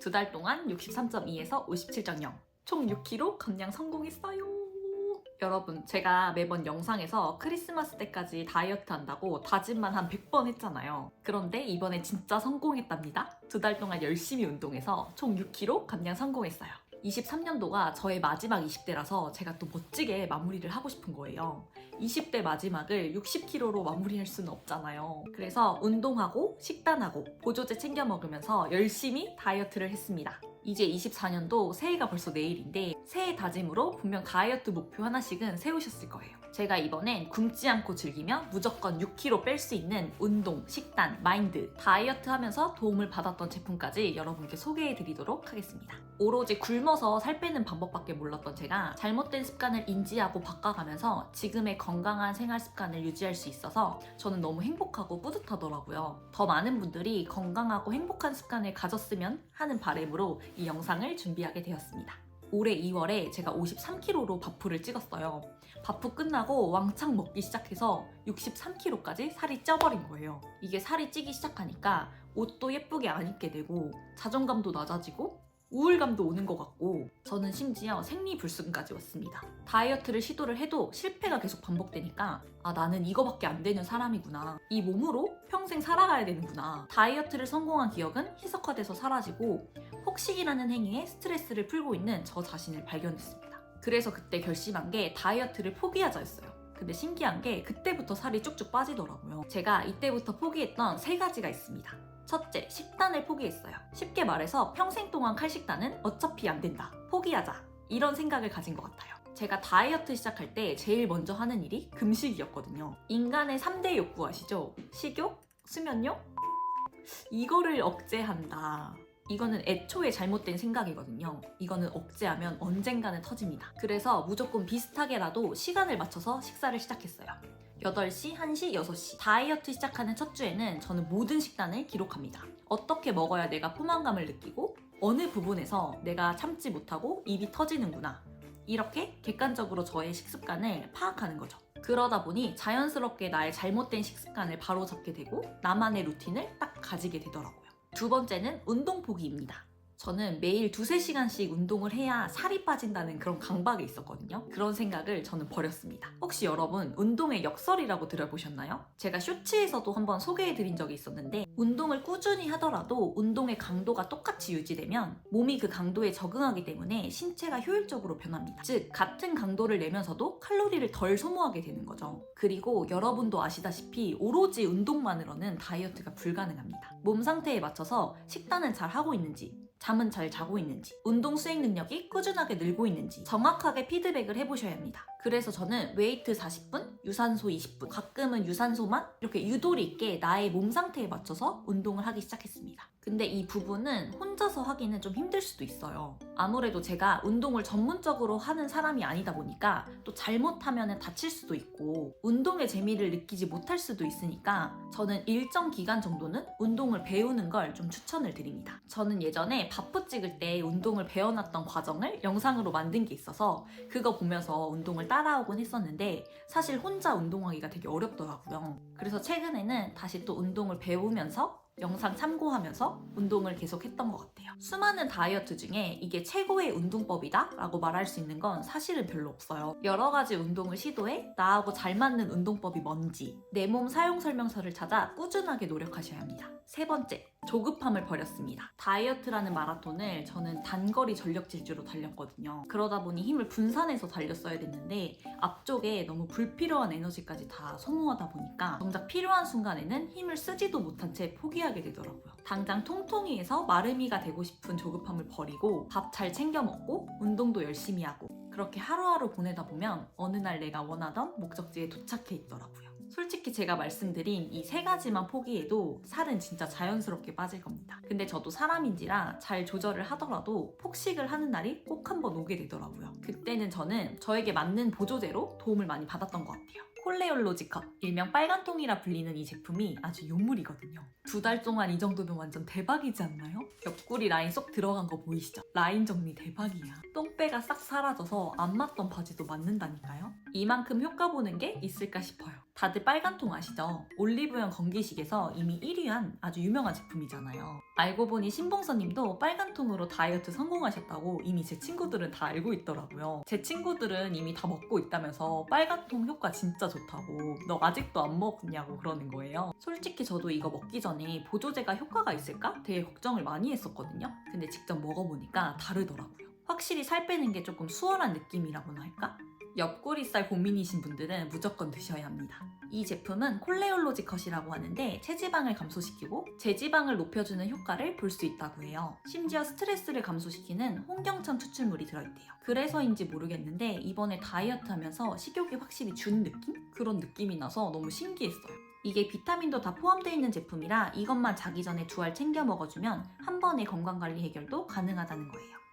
두 달 동안 63.2에서 57.0, 총 6kg 감량 성공했어요. 여러분, 제가 매번 영상에서 크리스마스 때까지 다이어트 한다고 다짐만 한 100번 했잖아요. 그런데 이번에 진짜 성공했답니다. 두 달 동안 열심히 운동해서 총 6kg 감량 성공했어요. 23년도가 저의 마지막 20대라서 제가 또 멋지게 마무리를 하고 싶은 거예요. 20대 마지막을 60kg로 마무리할 수는 없잖아요. 그래서 운동하고 식단하고 보조제 챙겨 먹으면서 열심히 다이어트를 했습니다. 이제 24년도 새해가 벌써 내일인데 새해 다짐으로 분명 다이어트 목표 하나씩은 세우셨을 거예요. 제가 이번엔 굶지 않고 즐기며 무조건 6kg 뺄 수 있는 운동, 식단, 마인드, 다이어트 하면서 도움을 받았던 제품까지 여러분께 소개해 드리도록 하겠습니다. 오로지 굶어서 살 빼는 방법밖에 몰랐던 제가 잘못된 습관을 인지하고 바꿔가면서 지금의 건강한 생활 습관을 유지할 수 있어서 저는 너무 행복하고 뿌듯하더라고요. 더 많은 분들이 건강하고 행복한 습관을 가졌으면 하는 바람으로 이 영상을 준비하게 되었습니다. 올해 2월에 제가 53kg로 바프를 찍었어요. 바프 끝나고 왕창 먹기 시작해서 63kg까지 살이 쪄버린 거예요. 이게 살이 찌기 시작하니까 옷도 예쁘게 안 입게 되고 자존감도 낮아지고 우울감도 오는 것 같고 저는 심지어 생리불순까지 왔습니다. 다이어트를 시도를 해도 실패가 계속 반복되니까 아 나는 이거밖에 안 되는 사람이구나. 이 몸으로 평생 살아가야 되는구나. 다이어트를 성공한 기억은 희석화돼서 사라지고 폭식이라는 행위에 스트레스를 풀고 있는 저 자신을 발견했습니다. 그래서 그때 결심한 게 다이어트를 포기하자였어요. 근데 신기한 게 그때부터 살이 쭉쭉 빠지더라고요. 제가 이때부터 포기했던 세 가지가 있습니다. 첫째, 식단을 포기했어요. 쉽게 말해서 평생 동안 칼식단은 어차피 안 된다. 포기하자. 이런 생각을 가진 것 같아요. 제가 다이어트 시작할 때 제일 먼저 하는 일이 금식이었거든요. 인간의 3대 욕구 아시죠? 식욕, 수면욕, 이거를 억제한다. 이거는 애초에 잘못된 생각이거든요. 이거는 억제하면 언젠가는 터집니다. 그래서 무조건 비슷하게라도 시간을 맞춰서 식사를 시작했어요. 8시, 1시, 6시. 다이어트 시작하는 첫 주에는 저는 모든 식단을 기록합니다. 어떻게 먹어야 내가 포만감을 느끼고 어느 부분에서 내가 참지 못하고 입이 터지는구나. 이렇게 객관적으로 저의 식습관을 파악하는 거죠. 그러다 보니 자연스럽게 나의 잘못된 식습관을 바로잡게 되고 나만의 루틴을 딱 가지게 되더라고요. 두 번째는 운동 포기입니다. 저는 매일 두세 시간씩 운동을 해야 살이 빠진다는 그런 강박이 있었거든요. 그런 생각을 저는 버렸습니다. 혹시 여러분 운동의 역설이라고 들어보셨나요? 제가 쇼츠에서도 한번 소개해드린 적이 있었는데 운동을 꾸준히 하더라도 운동의 강도가 똑같이 유지되면 몸이 그 강도에 적응하기 때문에 신체가 효율적으로 변합니다. 즉 같은 강도를 내면서도 칼로리를 덜 소모하게 되는 거죠. 그리고 여러분도 아시다시피 오로지 운동만으로는 다이어트가 불가능합니다. 몸 상태에 맞춰서 식단은 잘 하고 있는지 잠은 잘 자고 있는지, 운동 수행 능력이 꾸준하게 늘고 있는지 정확하게 피드백을 해보셔야 합니다. 그래서 저는 웨이트 40분, 유산소 20분, 가끔은 유산소만 이렇게 유도리 있게 나의 몸 상태에 맞춰서 운동을 하기 시작했습니다. 근데 이 부분은 혼자서 하기는 좀 힘들 수도 있어요. 아무래도 제가 운동을 전문적으로 하는 사람이 아니다 보니까 또 잘못하면 다칠 수도 있고 운동의 재미를 느끼지 못할 수도 있으니까 저는 일정 기간 정도는 운동을 배우는 걸 좀 추천을 드립니다. 저는 예전에 바프 찍을 때 운동을 배워놨던 과정을 영상으로 만든 게 있어서 그거 보면서 운동을 따 라오곤 했었는데 사실 혼자 운동하기가 되게 어렵더라고요. 그래서 최근에는 다시 또 운동을 배우면서 영상 참고하면서 운동을 계속 했던 것 같아요. 수많은 다이어트 중에 이게 최고의 운동법이다? 라고 말할 수 있는 건 사실은 별로 없어요. 여러 가지 운동을 시도해 나하고 잘 맞는 운동법이 뭔지 내 몸 사용 설명서를 찾아 꾸준하게 노력하셔야 합니다. 세 번째, 조급함을 버렸습니다. 다이어트라는 마라톤을 저는 단거리 전력 질주로 달렸거든요. 그러다 보니 힘을 분산해서 달렸어야 됐는데 앞쪽에 너무 불필요한 에너지까지 다 소모하다 보니까 정작 필요한 순간에는 힘을 쓰지도 못한 채 포기하게 되더라고요. 당장 통통이에서 마름이가 되고 싶은 조급함을 버리고 밥 잘 챙겨 먹고 운동도 열심히 하고 그렇게 하루하루 보내다 보면 어느 날 내가 원하던 목적지에 도착해 있더라고요. 솔직히 제가 말씀드린 이 세 가지만 포기해도 살은 진짜 자연스럽게 빠질 겁니다. 근데 저도 사람인지라 잘 조절을 하더라도 폭식을 하는 날이 꼭 한번 오게 되더라고요. 그때는 저는 저에게 맞는 보조제로 도움을 많이 받았던 것 같아요. 콜레올로지컵, 일명 빨간통이라 불리는 이 제품이 아주 요물이거든요. 두 달 동안 이 정도면 완전 대박이지 않나요? 옆구리 라인 쏙 들어간 거 보이시죠? 라인 정리 대박이야. 똥 배가 싹 사라져서 안 맞던 바지도 맞는다니까요. 이만큼 효과 보는 게 있을까 싶어요. 다들 빨간통 아시죠? 올리브영 건기식에서 이미 1위한 아주 유명한 제품이잖아요. 알고 보니 신봉서님도 빨간통으로 다이어트 성공하셨다고 이미 제 친구들은 다 알고 있더라고요. 제 친구들은 이미 다 먹고 있다면서 빨간통 효과 진짜 좋다고 너 아직도 안 먹었냐고 그러는 거예요. 솔직히 저도 이거 먹기 전에 보조제가 효과가 있을까 되게 걱정을 많이 했었거든요. 근데 직접 먹어보니까 다르더라고요. 확실히 살 빼는 게 조금 수월한 느낌이라고나 할까? 옆구리살 고민이신 분들은 무조건 드셔야 합니다. 이 제품은 콜레올로지 컷이라고 하는데 체지방을 감소시키고 제지방을 높여주는 효과를 볼 수 있다고 해요. 심지어 스트레스를 감소시키는 홍경천 추출물이 들어있대요. 그래서인지 모르겠는데 이번에 다이어트 하면서 식욕이 확실히 준 느낌? 그런 느낌이 나서 너무 신기했어요. 이게 비타민도 다 포함되어 있는 제품이라 이것만 자기 전에 두 알 챙겨 먹어주면 한 번에 건강관리 해결도 가능하다는 거예요.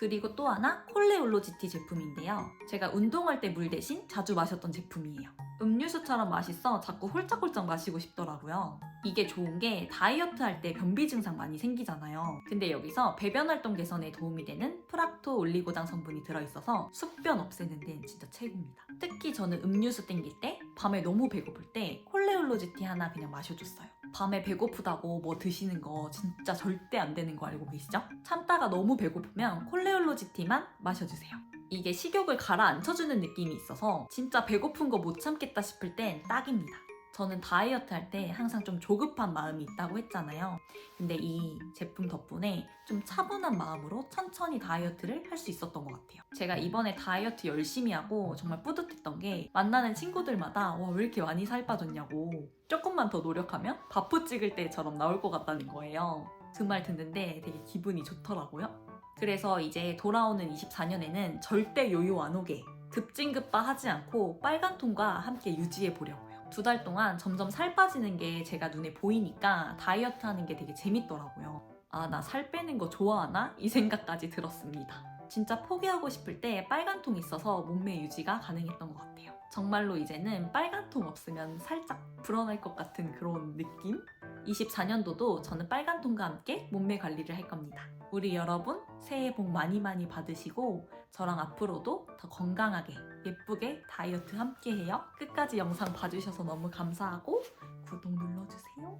그리고 또 하나 콜레올로지티 제품인데요. 제가 운동할 때 물 대신 자주 마셨던 제품이에요. 음료수처럼 맛있어 자꾸 홀짝홀짝 마시고 싶더라고요. 이게 좋은 게 다이어트 할 때 변비 증상 많이 생기잖아요. 근데 여기서 배변 활동 개선에 도움이 되는 프락토 올리고당 성분이 들어있어서 숙변 없애는 데는 진짜 최고입니다. 특히 저는 음료수 땡길 때 밤에 너무 배고플 때 콜레올로지티 하나 그냥 마셔줬어요. 밤에 배고프다고 뭐 드시는 거 진짜 절대 안 되는 거 알고 계시죠? 참다가 너무 배고프면 콜레올로지티만 마셔주세요. 이게 식욕을 가라앉혀주는 느낌이 있어서 진짜 배고픈 거 못 참겠다 싶을 땐 딱입니다. 저는 다이어트 할 때 항상 좀 조급한 마음이 있다고 했잖아요. 근데 이 제품 덕분에 좀 차분한 마음으로 천천히 다이어트를 할 수 있었던 것 같아요. 제가 이번에 다이어트 열심히 하고 정말 뿌듯했던 게 만나는 친구들마다 와, 왜 이렇게 많이 살 빠졌냐고 조금만 더 노력하면 바프 찍을 때처럼 나올 것 같다는 거예요. 그 말 듣는데 되게 기분이 좋더라고요. 그래서 이제 돌아오는 24년에는 절대 요요 안 오게 급진급파 하지 않고 빨간 통과 함께 유지해 보려고요. 두 달 동안 점점 살 빠지는 게 제가 눈에 보이니까 다이어트 하는 게 되게 재밌더라고요. 아, 나 살 빼는 거 좋아하나? 이 생각까지 들었습니다. 진짜 포기하고 싶을 때 빨간통 있어서 몸매 유지가 가능했던 것 같아요. 정말로 이제는 빨간 통 없으면 살짝 불어날 것 같은 그런 느낌? 24년도도 저는 빨간 통과 함께 몸매 관리를 할 겁니다. 우리 여러분 새해 복 많이 많이 받으시고 저랑 앞으로도 더 건강하게 예쁘게 다이어트 함께 해요. 끝까지 영상 봐주셔서 너무 감사하고 구독 눌러주세요.